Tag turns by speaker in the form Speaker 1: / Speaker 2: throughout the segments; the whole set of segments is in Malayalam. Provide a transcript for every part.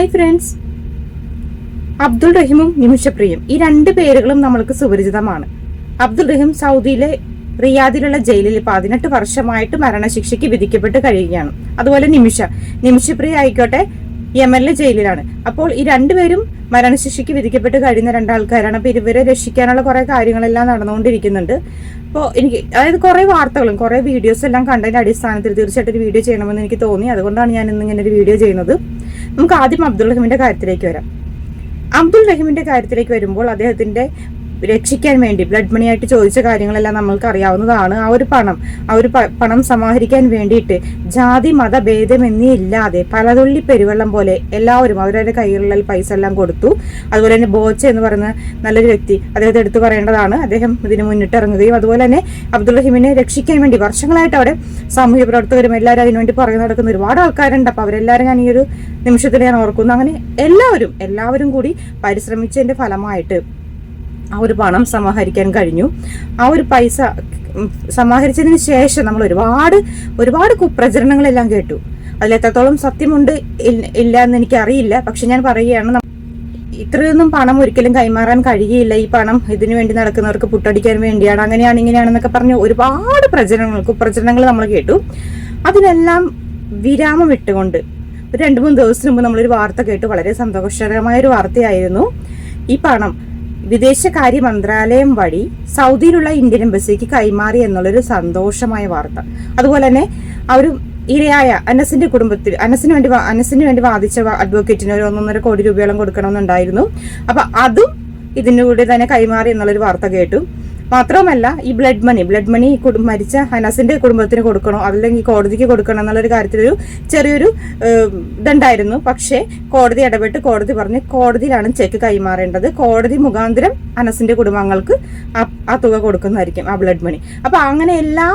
Speaker 1: ഹായ് ഫ്രണ്ട്സ് അബ്ദുൾ റഹീമും നിമിഷപ്രിയും. ഈ രണ്ട് പേരുകളും നമ്മൾക്ക് സുപരിചിതമാണ്. അബ്ദുൾ റഹീം സൗദിയിലെ റിയാദിലുള്ള ജയിലിൽ പതിനെട്ട് വർഷമായിട്ട് മരണശിക്ഷയ്ക്ക് വിധിക്കപ്പെട്ട് കഴിയുകയാണ്. അതുപോലെ നിമിഷ നിമിഷപ്രിയ ആയിക്കോട്ടെ യമനിലെ ജയിലിലാണ്. അപ്പോൾ ഈ രണ്ടുപേരും മരണശിക്ഷയ്ക്ക് വിധിക്കപ്പെട്ട് കഴിയുന്ന രണ്ടാൾക്കാരാണ്. അപ്പൊ ഇവരെ രക്ഷിക്കാനുള്ള കുറെ കാര്യങ്ങളെല്ലാം നടന്നുകൊണ്ടിരിക്കുന്നുണ്ട്. അപ്പോൾ എനിക്ക് അതായത് കുറെ വാർത്തകളും കുറെ വീഡിയോസ് എല്ലാം കണ്ടതിന്റെ അടിസ്ഥാനത്തിൽ തീർച്ചയായിട്ടും ഒരു വീഡിയോ ചെയ്യണമെന്ന് എനിക്ക് തോന്നി. അതുകൊണ്ടാണ് ഞാൻ ഇന്ന് ഇങ്ങനെ ഒരു വീഡിയോ ചെയ്യുന്നത്. നമുക്ക് ആദ്യം അബ്ദുൾ റഹീമിന്റെ കാര്യത്തിലേക്ക് വരാം. അബ്ദുൾ റഹീമിന്റെ കാര്യത്തിലേക്ക് വരുമ്പോൾ അദ്ദേഹത്തിന്റെ രക്ഷിക്കാൻ വേണ്ടി ബ്ലഡ് മണി ആയിട്ട് ചോദിച്ച കാര്യങ്ങളെല്ലാം നമ്മൾക്ക് അറിയാവുന്നതാണ് ആ ഒരു പണം. ആ ഒരു പണം സമാഹരിക്കാൻ വേണ്ടിയിട്ട് ജാതി മത ഭേദമെന്നേ ഇല്ലാതെ പലതുള്ളി പെരുവെള്ളം പോലെ എല്ലാവരും അവരവരുടെ കയ്യിലുള്ള പൈസ എല്ലാം കൊടുത്തു. അതുപോലെ തന്നെ ബോച്ച എന്ന് പറയുന്ന നല്ലൊരു വ്യക്തി അദ്ദേഹത്തെ എടുത്തു പറയേണ്ടതാണ്. അദ്ദേഹം ഇതിന് മുന്നിട്ട് ഇറങ്ങുകയും അതുപോലെ തന്നെ അബ്ദുൾ റഹീമിനെ രക്ഷിക്കാൻ വേണ്ടി വർഷങ്ങളായിട്ട് അവിടെ സാമൂഹ്യ പ്രവർത്തകരും എല്ലാവരും അതിനുവേണ്ടി പറഞ്ഞു നടക്കുന്ന ഒരുപാട് ആൾക്കാരുണ്ട്. അപ്പൊ അവരെല്ലാവരും ഞാൻ ഈ ഒരു നിമിഷത്തിൽ ഞാൻ ഓർക്കുന്നു. അങ്ങനെ എല്ലാവരും എല്ലാവരും കൂടി പരിശ്രമിച്ചതിന്റെ ഫലമായിട്ട് ആ ഒരു പണം സമാഹരിക്കാൻ കഴിഞ്ഞു. ആ ഒരു പൈസ സമാഹരിച്ചതിന് ശേഷം നമ്മൾ ഒരുപാട് ഒരുപാട് കുപ്രചരണങ്ങളെല്ലാം കേട്ടു. അതിൽ എത്രത്തോളം സത്യമുണ്ട് ഇല്ല എന്ന് എനിക്ക് അറിയില്ല പക്ഷെ ഞാൻ പറയുകയാണ് ഇത്രയൊന്നും പണം ഒരിക്കലും കൈമാറാൻ കഴിയില്ല ഈ പണം ഇതിനു വേണ്ടി നടക്കുന്നവർക്ക് പുട്ടടിക്കാൻ വേണ്ടിയാണ്. അങ്ങനെയാണ് ഇങ്ങനെയാണെന്നൊക്കെ പറഞ്ഞു ഒരുപാട് പ്രചരണങ്ങൾ കുപ്രചരണങ്ങൾ നമ്മൾ കേട്ടു. അതിനെല്ലാം വിരാമം ഇട്ടുകൊണ്ട് ഒരു രണ്ട് മൂന്ന് ദിവസത്തിന് മുമ്പ് നമ്മളൊരു വാർത്ത കേട്ടു. വളരെ സന്തോഷകരമായ ഒരു വാർത്തയായിരുന്നു. ഈ പണം വിദേശകാര്യ മന്ത്രാലയം വഴി സൗദിയിലുള്ള ഇന്ത്യൻ എംബസിക്ക് കൈമാറി എന്നുള്ളൊരു സന്തോഷമായ വാർത്ത. അതുപോലെ തന്നെ അവർ ഇരയായ അനസിന്റെ കുടുംബത്തിൽ അനസിന് വേണ്ടി അനസിന് വേണ്ടി വാദിച്ച അഡ്വക്കേറ്റിന് ഒരു ഒന്നൊന്നര കോടി രൂപയോളം കൊടുക്കണമെന്നുണ്ടായിരുന്നു. അപ്പൊ അതും ഇതിന്റെ കൂടെ തന്നെ കൈമാറി എന്നുള്ളൊരു വാർത്ത കേട്ടു. മാത്രവുമല്ല ഈ ബ്ലഡ് മണി ബ്ലഡ് മണി മരിച്ച അനസിന്റെ കുടുംബത്തിന് കൊടുക്കണോ അല്ലെങ്കിൽ കോടതിക്ക് കൊടുക്കണോ എന്നുള്ളൊരു കാര്യത്തിലൊരു ചെറിയൊരു ഇതുണ്ടായിരുന്നു. പക്ഷേ കോടതി ഇടപെട്ട് കോടതി പറഞ്ഞ് കോടതിയിലാണ് ചെക്ക് കൈമാറേണ്ടത്. കോടതി മുഖാന്തരം അനസിന്റെ കുടുംബങ്ങൾക്ക് ആ തുക കൊടുക്കുന്നതായിരിക്കും ആ ബ്ലഡ് മണി അപ്പൊ അങ്ങനെ എല്ലാ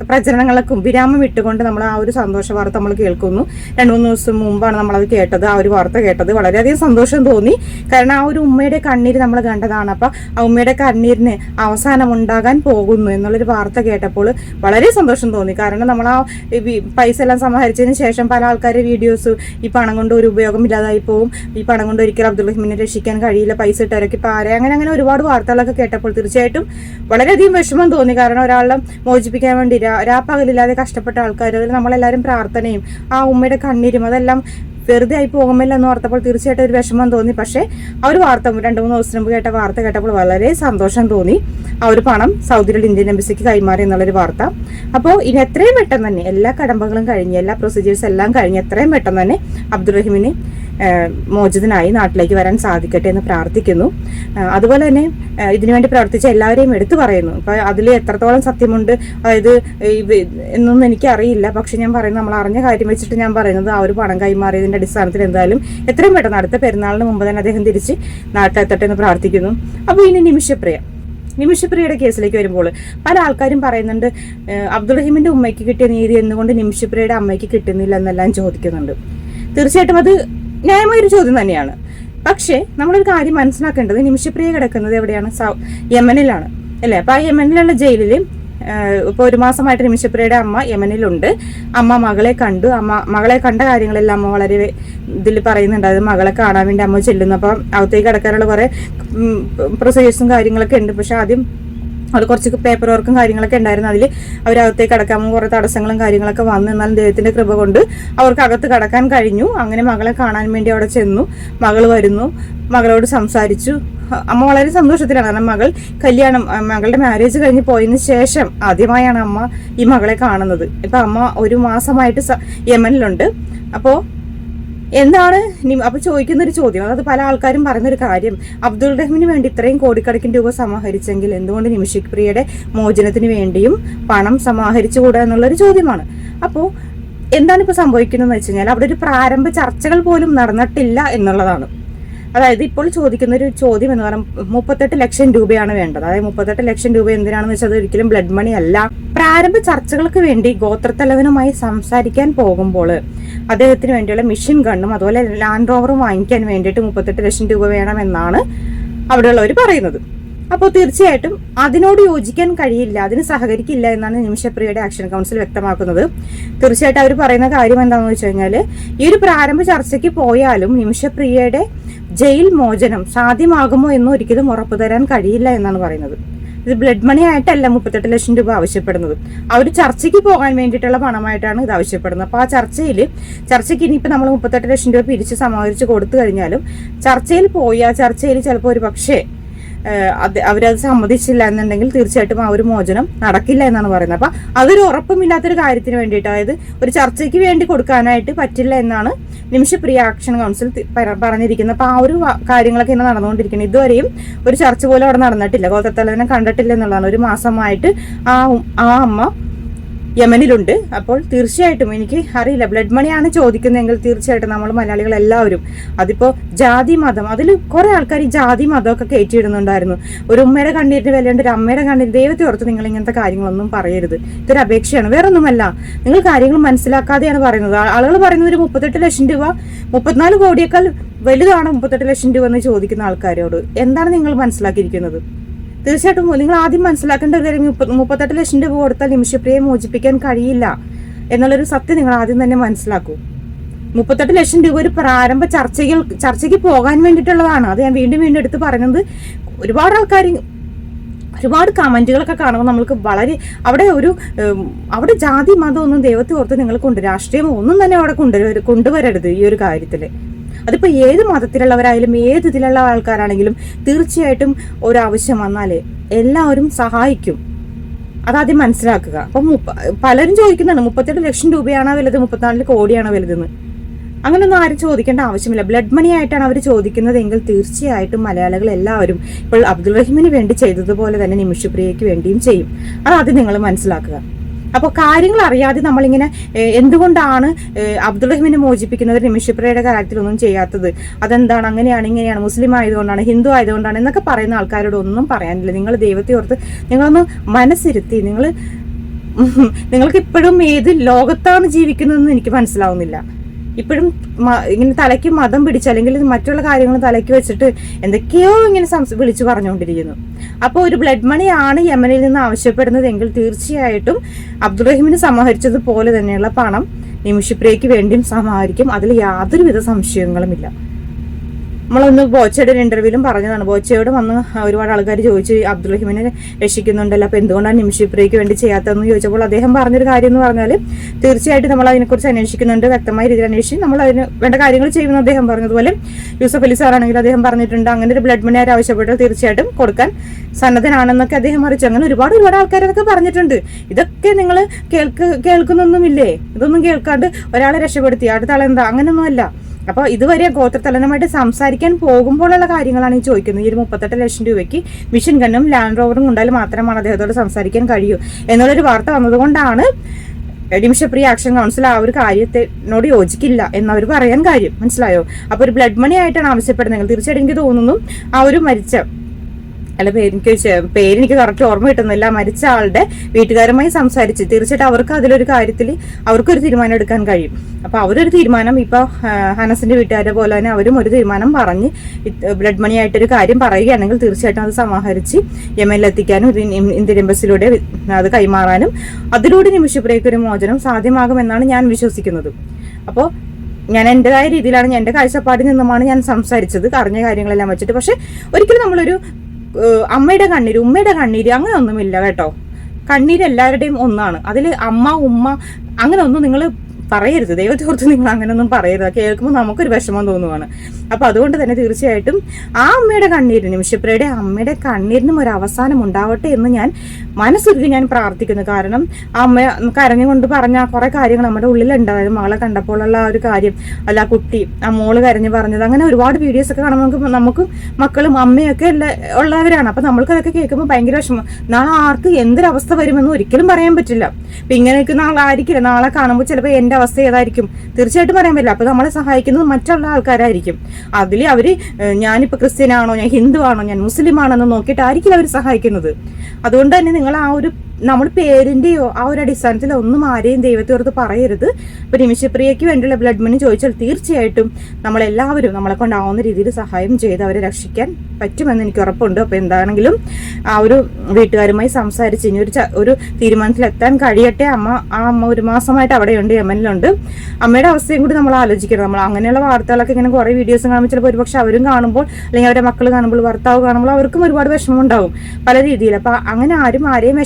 Speaker 1: പ്രചരണങ്ങൾക്കും വിരാമം ഇട്ടുകൊണ്ട് നമ്മൾ ആ ഒരു സന്തോഷ വാർത്ത നമ്മൾ കേൾക്കുന്നു. രണ്ടു മൂന്ന് ദിവസം മുമ്പാണ് അത് കേട്ടത്. ആ ഒരു വാർത്ത കേട്ടത്. വളരെയധികം സന്തോഷം തോന്നി. കാരണം ആ ഒരു ഉമ്മയുടെ കണ്ണീര് നമ്മൾ കണ്ടതാണ്. അപ്പൊ ആ ഉമ്മയുടെ കണ്ണീരിന് അവസാനം ഉണ്ടാകാൻ പോകുന്നു എന്നുള്ളൊരു വാർത്ത കേട്ടപ്പോൾ വളരെ സന്തോഷം തോന്നി. കാരണം നമ്മൾ ആ പൈസ എല്ലാം സമാഹരിച്ചതിന് ശേഷം പല ആൾക്കാരുടെ വീഡിയോസ് ഈ പണം കൊണ്ട് ഒരു ഉപയോഗം ഇല്ലാതായി പോകും ഈ പണം കൊണ്ട് ഒരിക്കലും അബ്ദുൾ റഹ്മീനെ രക്ഷിക്കാൻ കഴിയില്ല. പൈസ ഇട്ടവരൊക്കെ പാര അങ്ങനെ അങ്ങനെ ഒരുപാട് വാർത്തകളൊക്കെ കേട്ടപ്പോൾ തീർച്ചയായിട്ടും വളരെയധികം വിഷമം തോന്നി. കാരണം ഒരാളെ മോചിപ്പിക്കാൻ വേണ്ടി രാപ്പകലില്ലാതെ കഷ്ടപ്പെട്ട ആൾക്കാർ അതിൽ നമ്മളെല്ലാവരും പ്രാർത്ഥനയും ആ ഉമ്മയുടെ കണ്ണീരും അതെല്ലാം വെറുതെ ആയി പോകുമല്ലോ എന്ന് ഓർത്തപ്പോൾ തീർച്ചയായിട്ടും ഒരു വിഷമം തോന്നി. പക്ഷേ ആ ഒരു വാർത്ത രണ്ട് മൂന്ന് ദിവസം മുമ്പ് കേട്ട വാർത്ത കേട്ടപ്പോൾ വളരെ സന്തോഷം തോന്നി. ആ ഒരു പണം സൗദിയിലുള്ള ഇന്ത്യൻ എംബസിക്ക് കൈമാറി എന്നുള്ളൊരു വാർത്ത. അപ്പോൾ ഇനി എത്രയും പെട്ടെന്ന് തന്നെ എല്ലാ കടമ്പകളും കഴിഞ്ഞ് എല്ലാ പ്രൊസീജിയേഴ്സ് എല്ലാം കഴിഞ്ഞ് എത്രയും പെട്ടെന്ന് തന്നെ അബ്ദുറഹിമിന് മോചിതനായി നാട്ടിലേക്ക് വരാൻ സാധിക്കട്ടെ എന്ന് പ്രാർത്ഥിക്കുന്നു. അതുപോലെ തന്നെ ഇതിനുവേണ്ടി പ്രവർത്തിച്ച എല്ലാവരെയും എടുത്തു പറയുന്നു. അപ്പൊ അതിൽ എത്രത്തോളം സത്യമുണ്ട് അതായത് എന്നൊന്നും എനിക്കറിയില്ല. പക്ഷെ ഞാൻ പറയുന്നത് നമ്മൾ അറിഞ്ഞ കാര്യം വെച്ചിട്ട് ഞാൻ പറയുന്നത് ആ ഒരു പണം കൈമാറിയതിന്റെ അടിസ്ഥാനത്തിൽ എന്തായാലും എത്രയും പെട്ടെന്ന് അടുത്ത പെരുന്നാളിന് മുമ്പ് തന്നെ അദ്ദേഹം തിരിച്ച് നാട്ടിലെത്തട്ടെ എന്ന് പ്രാർത്ഥിക്കുന്നു. അപ്പോൾ ഇനി നിമിഷപ്രിയ. നിമിഷപ്രിയയുടെ കേസിലേക്ക് വരുമ്പോൾ പല ആൾക്കാരും പറയുന്നുണ്ട് അബ്ദുൾ റഹീമിന്റെ ഉമ്മയ്ക്ക് കിട്ടിയ നീതി എന്തുകൊണ്ട് നിമിഷപ്രിയയുടെ അമ്മയ്ക്ക് കിട്ടുന്നില്ല എന്നെല്ലാം ചോദിക്കുന്നുണ്ട്. തീർച്ചയായിട്ടും അത് ന്യായമായൊരു ചോദ്യം തന്നെയാണ്. പക്ഷേ നമ്മളൊരു കാര്യം മനസ്സിലാക്കേണ്ടത് നിമിഷപ്രിയ കിടക്കുന്നത് എവിടെയാണ്? യമനിലാണ്. അല്ലേ? അപ്പൊ ആ യമനിലുള്ള ജയിലിൽ ഇപ്പോൾ ഒരു മാസമായിട്ട് നിമിഷപ്രിയയുടെ അമ്മ യമനിലുണ്ട്. അമ്മ മകളെ കണ്ടു. അമ്മ മകളെ കണ്ട കാര്യങ്ങളെല്ലാം അമ്മ വളരെ ഇതിൽ പറയുന്നുണ്ട്. അത് മകളെ കാണാൻ വേണ്ടി അമ്മ ചെല്ലുന്നു. അപ്പം അകത്തേക്ക് കിടക്കാനുള്ള കുറേ പ്രൊസീജിയേഴ്സും കാര്യങ്ങളൊക്കെ ഉണ്ട്. പക്ഷെ ആദ്യം അത് കുറച്ച് പേപ്പർ വർക്കും കാര്യങ്ങളൊക്കെ ഉണ്ടായിരുന്നു. അതിൽ അവരകത്തേക്ക് കടക്കാൻ കുറേ തടസ്സങ്ങളും കാര്യങ്ങളൊക്കെ വന്നു. എന്നാലും ദൈവത്തിന്റെ കൃപ കൊണ്ട് അവർക്ക് അകത്ത് കടക്കാൻ കഴിഞ്ഞു. അങ്ങനെ മകളെ കാണാൻ വേണ്ടി അവിടെ ചെന്നു. മകൾ വരുന്നു. മകളോട് സംസാരിച്ചു. അമ്മ വളരെ സന്തോഷത്തിലാണ്. കാരണം മകൾ കല്യാണം മകളുടെ മാരേജ് കഴിഞ്ഞ് പോയതിനു ശേഷം ആദ്യമായാണ് അമ്മ ഈ മകളെ കാണുന്നത്. ഇപ്പൊ അമ്മ ഒരു മാസമായിട്ട് യമനിലുണ്ട്. അപ്പോ എന്താണ്? നി- അപ്പൊ ചോദിക്കുന്ന ഒരു ചോദ്യം. അതായത് പല ആൾക്കാരും പറയുന്ന ഒരു കാര്യം. അബ്ദുൾ റഹ്മിന് വേണ്ടി ഇത്രയും കോടിക്കണക്കിന് രൂപ സമാഹരിച്ചെങ്കിൽ എന്തുകൊണ്ട് നിമിഷിക് പ്രിയയുടെ മോചനത്തിന് വേണ്ടിയും പണം സമാഹരിച്ചുകൂടാ എന്നുള്ളൊരു ചോദ്യമാണ്. അപ്പോൾ എന്താണ് ഇപ്പൊ സംഭവിക്കുന്നതെന്ന് വെച്ച് കഴിഞ്ഞാൽ അവിടെ ഒരു പ്രാരംഭ ചർച്ചകൾ പോലും നടന്നിട്ടില്ല എന്നുള്ളതാണ്. അതായത് ഇപ്പോൾ ചോദിക്കുന്ന ഒരു ചോദ്യം എന്ന് പറയുമ്പോൾ മുപ്പത്തെട്ട് ലക്ഷം രൂപയാണ് വേണ്ടത്. അതായത് മുപ്പത്തെട്ട് ലക്ഷം രൂപ എന്തിനാണെന്ന് വെച്ചാൽ ഒരിക്കലും ബ്ലഡ് മണി അല്ല. പ്രാരംഭ ചർച്ചകൾക്ക് വേണ്ടി ഗോത്രത്തലവനുമായി സംസാരിക്കാൻ പോകുമ്പോൾ അദ്ദേഹത്തിന് വേണ്ടിയുള്ള മിഷൻ ഗണ്ണും അതുപോലെ ലാൻഡ് റോവറും വാങ്ങിക്കാൻ വേണ്ടിയിട്ട് മുപ്പത്തെട്ട് ലക്ഷം രൂപ വേണമെന്നാണ് അവിടെയുള്ളവർ പറയുന്നത്. അപ്പോൾ തീർച്ചയായിട്ടും അതിനോട് യോജിക്കാൻ കഴിയില്ല അതിന് സഹകരിക്കില്ല എന്നാണ് നിമിഷപ്രിയയുടെ ആക്ഷൻ കൗൺസിൽ വ്യക്തമാക്കുന്നത്. തീർച്ചയായിട്ടും അവർ പറയുന്ന കാര്യം എന്താണെന്ന് വെച്ച് കഴിഞ്ഞാൽ ഈ ഒരു പ്രാരംഭ ചർച്ചയ്ക്ക് പോയാലും നിമിഷപ്രിയയുടെ ജയിൽ മോചനം സാധ്യമാകുമോ എന്ന് ഒരിക്കലും ഉറപ്പു തരാൻ കഴിയില്ല എന്നാണ് പറയുന്നത്. ഇത് ബ്ലഡ് മണി ആയിട്ടല്ല മുപ്പത്തെട്ട് ലക്ഷം രൂപ ആവശ്യപ്പെടുന്നത്. ആ ഒരു ചർച്ചയ്ക്ക് പോകാൻ വേണ്ടിയിട്ടുള്ള പണമായിട്ടാണ് ഇത് ആവശ്യപ്പെടുന്നത്. അപ്പോൾ ആ ചർച്ചയിൽ ചർച്ചയ്ക്ക് ഇനിയിപ്പോൾ നമ്മൾ മുപ്പത്തെട്ട് ലക്ഷം രൂപ പിരിച്ച് സമാഹരിച്ച് കൊടുത്തു കഴിഞ്ഞാലും ചർച്ചയിൽ പോയി ആ ചർച്ചയിൽ ചിലപ്പോൾ ഒരു പക്ഷേ അത് അവരത് സമ്മതിച്ചില്ല എന്നുണ്ടെങ്കിൽ തീർച്ചയായിട്ടും ആ ഒരു മോചനം നടക്കില്ല എന്നാണ് പറയുന്നത്. അപ്പൊ അതൊരു ഉറപ്പുമില്ലാത്തൊരു കാര്യത്തിന് വേണ്ടിയിട്ട് അതായത് ഒരു ചർച്ചയ്ക്ക് വേണ്ടി കൊടുക്കാനായിട്ട് പറ്റില്ല എന്നാണ് നിമിഷപ്രിയ ആക്ഷൻ കൗൺസിൽ പറഞ്ഞിരിക്കുന്നത്. അപ്പൊ ആ ഒരു കാര്യങ്ങളൊക്കെ ഇന്ന് നടന്നുകൊണ്ടിരിക്കുന്നത് ഇതുവരെയും ഒരു ചർച്ച പോലും അവിടെ നടന്നിട്ടില്ല. ഗോത്രത്തലവനെ കണ്ടിട്ടില്ല എന്നുള്ളതാണ്. ഒരു മാസമായിട്ട് ആ ആ അമ്മ യമനിലുണ്ട്. അപ്പോൾ തീർച്ചയായിട്ടും എനിക്ക് അറിയില്ല. ബ്ലഡ് മണിയാണ് ചോദിക്കുന്നതെങ്കിൽ തീർച്ചയായിട്ടും നമ്മൾ മലയാളികൾ എല്ലാവരും അതിപ്പോ ജാതി മതം അതിൽ കുറെ ആൾക്കാർ ഈ ജാതി മതമൊക്കെ കയറ്റിയിടുന്നുണ്ടായിരുന്നു. ഒരു ഉമ്മയുടെ കണ്ണീരിന് വിലയുണ്ട് ഒരു അമ്മയുടെ കണ്ണീര് ദൈവത്തെ ഓർത്ത് നിങ്ങൾ ഇങ്ങനത്തെ കാര്യങ്ങളൊന്നും പറയരുത്. ഇതൊരു അപേക്ഷയാണ്. വേറൊന്നുമല്ല നിങ്ങൾ കാര്യങ്ങൾ മനസ്സിലാക്കാതെയാണ് പറയുന്നത്. ആളുകൾ പറയുന്നത് ഒരു മുപ്പത്തെട്ട് ലക്ഷം രൂപ മുപ്പത്തിനാല് കോടിയേക്കാൾ വലുതാണ് മുപ്പത്തെട്ട് ലക്ഷം രൂപ എന്ന് ചോദിക്കുന്ന ആൾക്കാരോട്. എന്താണ് നിങ്ങൾ മനസ്സിലാക്കിയിരിക്കുന്നത്? തീർച്ചയായിട്ടും നിങ്ങൾ ആദ്യം മനസ്സിലാക്കേണ്ട ഒരു കാര്യം മുപ്പത്തെട്ട് ലക്ഷം രൂപ കൊടുത്താൽ നിമിഷപ്രിയെ മോചിപ്പിക്കാൻ കഴിയില്ല എന്നുള്ളൊരു സത്യം നിങ്ങൾ ആദ്യം തന്നെ മനസ്സിലാക്കൂ. മുപ്പത്തെട്ട് ലക്ഷം രൂപ ഒരു പ്രാരംഭ ചർച്ചകൾ ചർച്ചയ്ക്ക് പോകാൻ വേണ്ടിയിട്ടുള്ളതാണ്. അത് ഞാൻ വീണ്ടും വീണ്ടും എടുത്ത് പറയുന്നത്. ഒരുപാട് ആൾക്കാർ ഒരുപാട് കമന്റുകളൊക്കെ കാണുമ്പോൾ നമ്മൾക്ക് വളരെ അവിടെ ഒരു അവിടെ ജാതി മതം ഒന്നും ദൈവത്തെ ഓർത്ത് നിങ്ങൾ കൊണ്ട് രാഷ്ട്രീയം ഒന്നും തന്നെ അവിടെ കൊണ്ടുവര കൊണ്ടുവരരുത് ഈ ഒരു കാര്യത്തിൽ അതിപ്പോ ഏത് മതത്തിലുള്ളവരായാലും ഏത് ഇതിലുള്ള ആൾക്കാരാണെങ്കിലും തീർച്ചയായിട്ടും ഒരാവശ്യം വന്നാലേ എല്ലാവരും സഹായിക്കും. അതാദ്യം മനസ്സിലാക്കുക. അപ്പൊ മുപ്പ- പലരും ചോദിക്കുന്നുണ്ട് മുപ്പത്തെട്ട് ലക്ഷം രൂപയാണോ വലുത് മുപ്പത്തിനാല് കോടിയാണോ വലുതെന്ന്. അങ്ങനൊന്നും ആരും ചോദിക്കേണ്ട ആവശ്യമില്ല. ബ്ലഡ് മണി ആയിട്ടാണ് അവർ ചോദിക്കുന്നത് എങ്കിൽ തീർച്ചയായിട്ടും മലയാളികൾ എല്ലാവരും ഇപ്പോൾ അബ്ദുൾ റഹീമിന് വേണ്ടി ചെയ്തതുപോലെ തന്നെ നിമിഷപ്രിയയ്ക്ക് വേണ്ടിയും ചെയ്യും. അത് ആദ്യം നിങ്ങൾ മനസ്സിലാക്കുക. അപ്പോൾ കാര്യങ്ങൾ അറിയാതെ നമ്മളിങ്ങനെ എന്തുകൊണ്ടാണ് അബ്ദുൾ റഹീമിനെ മോചിപ്പിക്കുന്നത് നിമിഷപ്രിയയുടെ കാര്യത്തിലൊന്നും ചെയ്യാത്തത്? അതെന്താണ്? അങ്ങനെയാണ് ഇങ്ങനെയാണ്. മുസ്ലിം ആയതുകൊണ്ടാണ് ഹിന്ദു ആയതുകൊണ്ടാണ് എന്നൊക്കെ പറയുന്ന ആൾക്കാരോട് ഒന്നും പറയാനില്ല. നിങ്ങൾ ദൈവത്തെ ഓർത്ത് നിങ്ങളൊന്ന് മനസ്സിരുത്തി. നിങ്ങൾ നിങ്ങൾക്ക് ഇപ്പോഴും ഏത് ലോകത്താണ് ജീവിക്കുന്നതെന്ന് എനിക്ക് മനസ്സിലാവുന്നില്ല. ഇപ്പോഴും ഇങ്ങനെ തലയ്ക്ക് മതം പിടിച്ച് അല്ലെങ്കിൽ മറ്റുള്ള കാര്യങ്ങൾ തലയ്ക്ക് വെച്ചിട്ട് എന്തൊക്കെയോ ഇങ്ങനെ വിളിച്ചു പറഞ്ഞുകൊണ്ടിരിക്കുന്നു. അപ്പോൾ ഒരു ബ്ലഡ് മണി ആണ് യമനിൽ നിന്ന് ആവശ്യപ്പെടുന്നതെങ്കിൽ തീർച്ചയായിട്ടും അബ്ദുറഹിമിന് സമാഹരിച്ചതുപോലെ തന്നെയുള്ള പണം നിമിഷപ്രിയയ്ക്ക് വേണ്ടിയും സമാഹരിക്കും. അതിൽ യാതൊരുവിധ സംശയങ്ങളുമില്ല നമ്മളൊന്ന് ബോച്ചയുടെ ഒരു ഇന്റർവ്യൂവിലും പറഞ്ഞതാണ്. ബോച്ചയോട് വന്ന് ഒരുപാട് ആൾക്കാർ ചോദിച്ചു അബ്ദുൾ റഹീമിനെ രക്ഷിക്കുന്നുണ്ടല്ലോ അപ്പൊ എന്തുകൊണ്ടാണ് നിമിഷിപ്രിയയ്ക്ക് വേണ്ടി ചെയ്യാത്തതെന്ന് ചോദിച്ചപ്പോൾ അദ്ദേഹം പറഞ്ഞൊരു കാര്യം എന്ന് പറഞ്ഞാൽ തീർച്ചയായിട്ടും നമ്മൾ അതിനെക്കുറിച്ച് അന്വേഷിക്കുന്നുണ്ട് വ്യക്തമായ രീതിയിൽ അന്വേഷിച്ച് നമ്മൾ അതിന് വേണ്ട കാര്യങ്ങൾ ചെയ്യുമെന്ന് അദ്ദേഹം പറഞ്ഞതുപോലെ യൂസഫ് അലി സാറാണെങ്കിൽ അദ്ദേഹം പറഞ്ഞിട്ടുണ്ട് അങ്ങനെ ഒരു ബ്ലഡ് മണി ആര് ആവശ്യപ്പെട്ടാൽ തീർച്ചയായിട്ടും കൊടുക്കാൻ സന്നദ്ധനാണെന്നൊക്കെ അദ്ദേഹം അറിയിച്ചു. അങ്ങനെ ഒരുപാട് ഒരുപാട് ആൾക്കാരൊക്കെ പറഞ്ഞിട്ടുണ്ട്. ഇതൊക്കെ നിങ്ങൾ കേൾക്ക് കേൾക്കുന്നൊന്നുമില്ലേ? ഇതൊന്നും കേൾക്കാണ്ട് ഒരാളെ രക്ഷപ്പെടുത്തി അടുത്ത ആളെന്താ? അങ്ങനെയൊന്നുമല്ല അപ്പോൾ ഇതുവരെ ഗോത്രത്തലനുമായിട്ട് സംസാരിക്കാൻ പോകുമ്പോഴുള്ള കാര്യങ്ങളാണ് ഈ ചോദിക്കുന്നത്. ഈ ഒരു മുപ്പത്തെട്ട് ലക്ഷം രൂപയ്ക്ക് മിഷൻ ഗണ്ണും ലാൻഡ് റോവറും ഉണ്ടായാലും മാത്രമാണ് അദ്ദേഹത്തോട് സംസാരിക്കാൻ കഴിയൂ എന്നുള്ളൊരു വാർത്ത വന്നതുകൊണ്ടാണ് നിമിഷപ്രിയ ആക്ഷൻ കൗൺസിൽ ആ ഒരു കാര്യത്തിനോട് യോജിക്കില്ല എന്നവർ പറയാൻ കാര്യം. മനസ്സിലായോ? അപ്പോൾ ഒരു ബ്ലഡ് മണി ആയിട്ടാണ് ആവശ്യപ്പെടുന്നത്. തീർച്ചയായിട്ടും എനിക്ക് തോന്നുന്നു ആ ഒരു മരിച്ച അല്ല എനിക്ക് പേര് പേരെനിക്ക് കറക്റ്റ് ഓർമ്മ കിട്ടുന്നില്ല. മരിച്ച ആളുടെ വീട്ടുകാരുമായി സംസാരിച്ച് തീർച്ചയായിട്ടും അവർക്ക് അതിലൊരു കാര്യത്തിൽ അവർക്കൊരു തീരുമാനം എടുക്കാൻ കഴിയും. അപ്പൊ അവരൊരു തീരുമാനം ഇപ്പൊ ഹനസിന്റെ വീട്ടുകാരെ പോലെ തന്നെ അവരും ഒരു തീരുമാനം പറഞ്ഞ് ബ്ലഡ് മണി ആയിട്ടൊരു കാര്യം പറയുകയാണെങ്കിൽ തീർച്ചയായിട്ടും അത് സമാഹരിച്ച് യമനിൽ എത്തിക്കാനും ഇന്ത്യൻ എംബസിലൂടെ അത് കൈമാറാനും അതിലൂടെ നിമിഷപ്രിയക്ക് ഒരു മോചനം സാധ്യമാകുമെന്നാണ് ഞാൻ വിശ്വസിക്കുന്നത്. അപ്പോൾ ഞാൻ എന്റെതായ രീതിയിലാണ് എന്റെ കാഴ്ചപ്പാടിൽ നിന്നുമാണ് ഞാൻ സംസാരിച്ചത് അറിഞ്ഞ കാര്യങ്ങളെല്ലാം വെച്ചിട്ട്. പക്ഷെ ഒരിക്കലും നമ്മളൊരു അമ്മയുടെ കണ്ണീര് ഉമ്മയുടെ കണ്ണീര് അങ്ങനെ ഒന്നുമില്ല കേട്ടോ. കണ്ണീര് എല്ലാവരുടെയും ഒന്നാണ്. അതിൽ അമ്മ ഉമ്മ അങ്ങനെ ഒന്നും നിങ്ങൾ പറയരുത്. ദൈവത്തോർത്ത് നിങ്ങൾ അങ്ങനെയൊന്നും പറയരുത്. കേൾക്കുമ്പോൾ നമുക്കൊരു വിഷമം തോന്നുവാണ്. അപ്പൊ അതുകൊണ്ട് തന്നെ തീർച്ചയായിട്ടും ആ അമ്മയുടെ കണ്ണീരിന് നിമിഷപ്രയുടെ അമ്മയുടെ കണ്ണീരിനും ഒരു അവസാനം ഉണ്ടാവട്ടെ എന്ന് ഞാൻ മനസ്സൊരുക്കി ഞാൻ പ്രാർത്ഥിക്കുന്നു. കാരണം അമ്മ കരഞ്ഞുകൊണ്ട് പറഞ്ഞ കുറെ കാര്യങ്ങൾ നമ്മുടെ ഉള്ളിലുണ്ട്. അതായത് മകളെ കണ്ടപ്പോഴുള്ള ആ ഒരു കാര്യം അല്ല കുട്ടി ആ മോൾ കരഞ്ഞു പറഞ്ഞത് അങ്ങനെ ഒരുപാട് വീഡിയോസ് ഒക്കെ കാണുമ്പോൾ നമുക്ക് നമുക്കും മക്കളും അമ്മയൊക്കെ ഉള്ള ഉള്ളവരാണ്. അപ്പൊ നമ്മൾക്ക് അതൊക്കെ കേൾക്കുമ്പോൾ ഭയങ്കര വിഷമം. നാളെ ആർക്ക് എന്തൊരവസ്ഥ വരുമെന്ന് ഒരിക്കലും പറയാൻ പറ്റില്ല. ഇപ്പൊ ഇങ്ങനെ നാളെ ആളായിരിക്കില്ല. നാളെ കാണുമ്പോൾ ചിലപ്പോൾ എന്റെ അവസ്ഥ ഏതായിരിക്കും? തീർച്ചയായിട്ടും പറയാൻ പറ്റില്ല. അപ്പൊ നമ്മളെ സഹായിക്കുന്നത് മറ്റുള്ള ആൾക്കാരായിരിക്കും. അതിൽ അവർ ഞാനിപ്പോൾ ഞാനിപ്പോ ക്രിസ്ത്യനാണോ ഞാൻ ഹിന്ദു ആണോ ഞാൻ മുസ്ലിം ആണോ എന്ന് നോക്കിയിട്ടായിരിക്കില്ല അവർ സഹായിക്കുന്നത്. അതുകൊണ്ട് തന്നെ നിങ്ങൾ ആ ഒരു നമ്മൾ പേരിന്റെയോ ആ ഒരു അടിസ്ഥാനത്തിലോ ഒന്നും ആരെയും ദൈവത്തെ ഓർത്ത് പറയരുത്. ഇപ്പൊ നിമിഷപ്രിയയ്ക്ക് വേണ്ടിയുള്ള ബ്ലഡ് മണി ചോദിച്ചാൽ തീർച്ചയായിട്ടും നമ്മളെല്ലാവരും നമ്മളെ കൊണ്ടാവുന്ന രീതിയിൽ സഹായം ചെയ്ത് അവരെ രക്ഷിക്കാൻ പറ്റുമെന്ന് എനിക്ക് ഉറപ്പുണ്ട്. അപ്പോൾ എന്താണെങ്കിലും ആ ഒരു വീട്ടുകാരുമായി സംസാരിച്ച് ഇനി ഒരു ഒരു തീരുമാനത്തിൽ എത്താൻ കഴിയട്ടെ. അമ്മ ആ അമ്മ ഒരു മാസമായിട്ട് അവിടെയുണ്ട് യമനിലുണ്ട്. അമ്മയുടെ അവസ്ഥയും കൂടി നമ്മൾ ആലോചിക്കണം. നമ്മൾ അങ്ങനെയുള്ള വാർത്തകളൊക്കെ ഇങ്ങനെ കുറേ വീഡിയോസ് കാണുമ്പോൾ ചിലപ്പോൾ ഒരുപക്ഷെ അവരും കാണുമ്പോൾ അല്ലെങ്കിൽ അവരുടെ മക്കൾ കാണുമ്പോൾ ഭർത്താവ് കാണുമ്പോൾ അവർക്കും ഒരുപാട് വിഷമം ഉണ്ടാവും പല രീതിയിൽ. അപ്പൊ അങ്ങനെ ആരും ആരെയും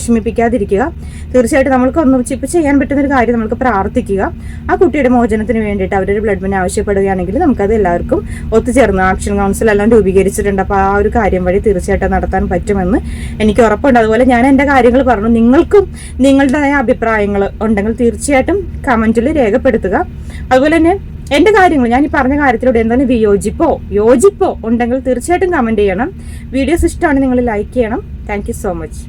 Speaker 1: വിഷമിപ്പിക്കാതിരിക്കുക തീർച്ചയായിട്ടും നമ്മൾക്ക് ഒന്നും ഇപ്പോൾ ചെയ്യാൻ പറ്റുന്ന ഒരു കാര്യം നമുക്ക് പ്രാർത്ഥിക്കുക. ആ കുട്ടിയുടെ മോചനത്തിന് വേണ്ടിയിട്ട് അവരൊരു ബ്ലഡ് മണി ആവശ്യപ്പെടുകയാണെങ്കിൽ നമുക്കത് എല്ലാവർക്കും ഒത്തുചേർന്ന് ആക്ഷൻ കൗൺസിൽ എല്ലാം രൂപീകരിച്ചിട്ടുണ്ട്. അപ്പോൾ ആ ഒരു കാര്യം വഴി തീർച്ചയായിട്ടും നടത്താൻ പറ്റുമെന്ന് എനിക്ക് ഉറപ്പുണ്ട്. അതുപോലെ ഞാൻ എന്റെ കാര്യങ്ങൾ പറഞ്ഞു. നിങ്ങൾക്കും നിങ്ങളുടേതായ അഭിപ്രായങ്ങൾ ഉണ്ടെങ്കിൽ തീർച്ചയായിട്ടും കമന്റിൽ രേഖപ്പെടുത്തുക. അതുപോലെ തന്നെ എന്റെ കാര്യങ്ങൾ ഞാൻ ഈ പറഞ്ഞ കാര്യത്തിലൂടെ എന്തായാലും വിയോജിപ്പോ യോജിപ്പോ ഉണ്ടെങ്കിൽ തീർച്ചയായിട്ടും കമന്റ് ചെയ്യണം. വീഡിയോസ് ഇഷ്ടമാണ് നിങ്ങൾ ലൈക്ക് ചെയ്യണം. Thank so much